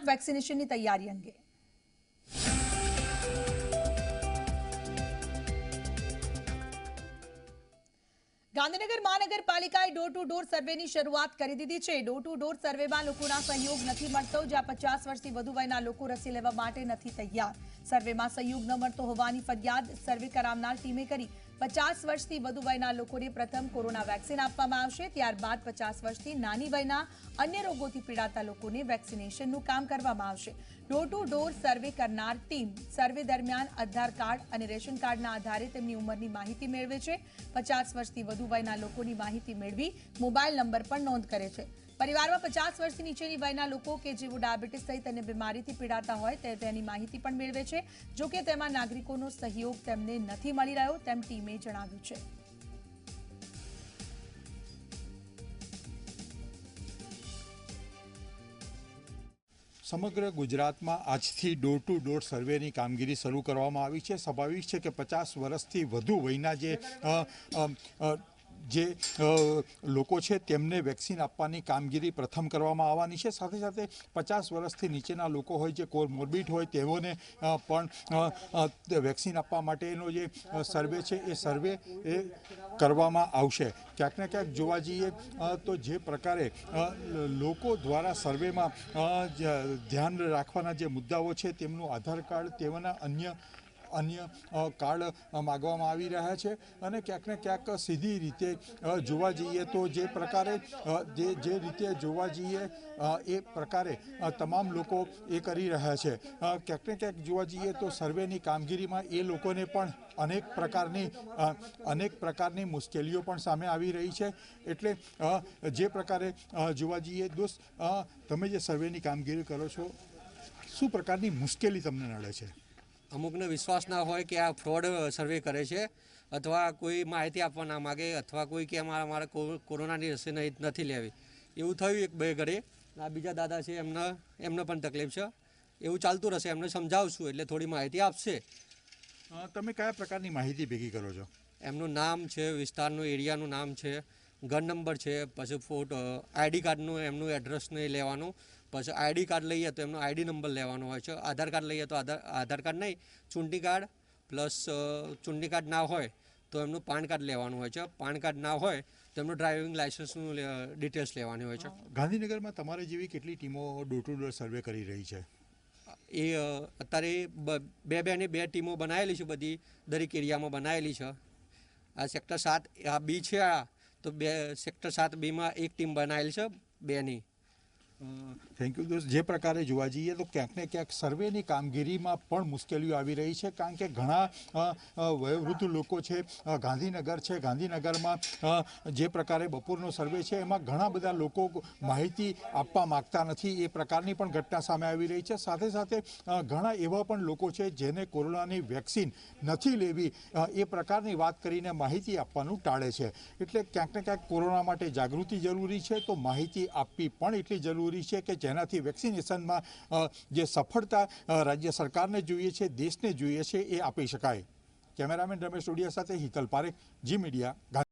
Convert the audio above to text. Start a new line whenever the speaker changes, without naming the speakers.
ગુજરાત વેક્સિનેશનની તૈયારી અંગે. ગાંધીનગર મહાનગરપાલિકાએ ડોર ટુ ડોર સર્વેની શરૂઆત કરી દીધી છે. ડોર ટુ ડોર સર્વેમાં લોકોના સહયોગ નથી મળતો જ્યાં પચાસ વર્ષથી વધુ વયના લોકો રસી લેવા માટે નથી તૈયાર. સર્વેમાં સહયોગ ન મળતો હોવાની ફરિયાદ સર્વે કરાવનાર ટીમે કરી. પચાસ વર્ષથી વધુ વયના લોકોને પ્રથમ કોરોના વેક્સિન આપવામાં આવશે. ત્યારબાદ પચાસ વર્ષથી નાની વયના અન્ય રોગોથી પીડાતા લોકોને વેક્સિનેશનનું કામ કરવામાં આવશે. ડોર ટુ ડોર સર્વે કરનાર ટીમ સર્વે દરમિયાન આધાર કાર્ડ અને રેશન કાર્ડના આધારે તેમની ઉંમરની માહિતી મેળવે છે. પચાસ વર્ષથી વધુ વયના લોકોની માહિતી મેળવી મોબાઈલ નંબર પણ નોંધ કરે છે. પરિવારમાં પચાસ વર્ષથી નીચેની વયના લોકો કે જેઓ ડાયાબિટીસ સહિત અન્ય બીમારીથી પીડાતા હોય તે તેની માહિતી પણ મેળવે છે. જોકે તેમાં નાગરિકોનો સહયોગ તેમને નથી મળી રહ્યો તેમ ટીમે જણાવ્યું છે.
સમગ્ર ગુજરાતમાં આજથી ડોર ટુ ડોર સર્વેની કામગીરી શરૂ કરવામાં આવી છે. સ્વાભાવિક છે કે પચાસ વર્ષથી વધુ વયના જે જે લોકો છે તેમને વેક્સિન આપવાની કામગીરી પ્રથમ કરવામાં આવવાની છે. સાથે સાથે પચાસ વર્ષથી નીચેના લોકો હોય જે કોરમોર્બિડ હોય તેઓને પણ વેક્સિન આપવા માટેનો જે સર્વે છે એ સર્વે એ કરવામાં આવશે. ક્યાંક ને ક્યાંક જોવા જઈએ તો જે પ્રકારે લોકો દ્વારા સર્વેમાં ધ્યાન રાખવાના જે મુદ્દાઓ છે તેમનું આધાર કાર્ડ, તેઓના અન્ય અન્ય કાર્ડ માગવામાં આવી રહ્યા છે અને ક્યાંક ને ક્યાંક સીધી રીતે જોવા જઈએ તો જે પ્રકારે જે જે રીતે જોવા જઈએ એ પ્રકારે તમામ લોકો એ કરી રહ્યા છે. ક્યાંક ને ક્યાંક જોવા જઈએ તો સર્વેની કામગીરીમાં એ લોકોને પણ અનેક પ્રકારની અનેક પ્રકારની મુશ્કેલીઓ પણ સામે આવી રહી છે. એટલે જે પ્રકારે જોવા જઈએ, દોસ્ત તમે જે સર્વેની કામગીરી કરો છો, શું પ્રકારની મુશ્કેલી તમને નડે છે?
અમુકને વિશ્વાસ ના હોય કે આ ફ્રોડ સર્વે કરે છે અથવા કોઈ માહિતી આપવા ના માગે અથવા કોઈ કે અમારા મારે કોરોનાની રસી નહીં નથી લેવી. એવું થયું એક બે ઘરે આ બીજા દાદા છે એમને એમને પણ તકલીફ છે. એવું ચાલતું રહેશે એમને સમજાવશું એટલે થોડી માહિતી આપશે.
તમે કયા પ્રકારની માહિતી ભેગી કરો છો?
એમનું નામ છે વિસ્તારનું એરિયાનું નામ છે ઘર નંબર છે પછી ફોટો આઈડી કાર્ડનું એમનું એડ્રેસ નહીં લેવાનું પછી આઈડી કાર્ડ લઈએ તો એમનો આઈડી નંબર લેવાનો હોય છે. આધાર કાર્ડ લઈએ તો આધાર આધાર કાર્ડ નહીં ચૂંટણી કાર્ડ પ્લસ ચૂંટણી કાર્ડ ના હોય તો એમનું પાન કાર્ડ લેવાનું હોય છે. પાન કાર્ડ ના હોય તો એમનું ડ્રાઇવિંગ લાઇસન્સનું ડિટેલ્સ લેવાની હોય છે.
ગાંધીનગરમાં તમારે જેવી કેટલી ટીમો ડોર ટુ ડોર સર્વે કરી રહી છે?
એ અત્યારે બે બે ને બે ટીમો બનાવેલી છે બધી દરેક એરિયામાં બનાવેલી છે. આ સેક્ટર સાત આ બી છે આ તો બે સેક્ટર સાત બીમાં એક ટીમ બનાવેલી છે બેની.
થેન્ક યુ દોસ્ત. જે પ્રકારે જોવા જઈએ તો ક્યાંક ને ક્યાંક સર્વેની કામગીરીમાં પણ મુશ્કેલીઓ આવી રહી છે. કારણ કે ઘણા વયોવૃદ્ધ લોકો છે ગાંધીનગર છે. ગાંધીનગરમાં જે પ્રકારે બપોરનો સર્વે છે, એમાં ઘણા બધા લોકો માહિતી આપવા માગતા નથી. એ પ્રકારની પણ ઘટના સામે આવી રહી છે. સાથે સાથે ઘણા એવા પણ લોકો છે જેને કોરોનાની વેક્સિન નથી લેવી એ પ્રકારની વાત કરીને માહિતી આપવાનું ટાળે છે. એટલે ક્યાંક ને ક્યાંક કોરોના માટે જાગૃતિ જરૂરી છે. તો માહિતી આપવી પણ એટલી જરૂરી છે કે જેનાથી વેક્સિનેશનમાં જે સફળતા રાજ્ય સરકારને જોઈએ છે, દેશને જોઈએ છે, એ આપી શકાય. કેમેરામેન રમેશ ઓડિયા સાથે હિકલ પારેખ, જી મીડિયા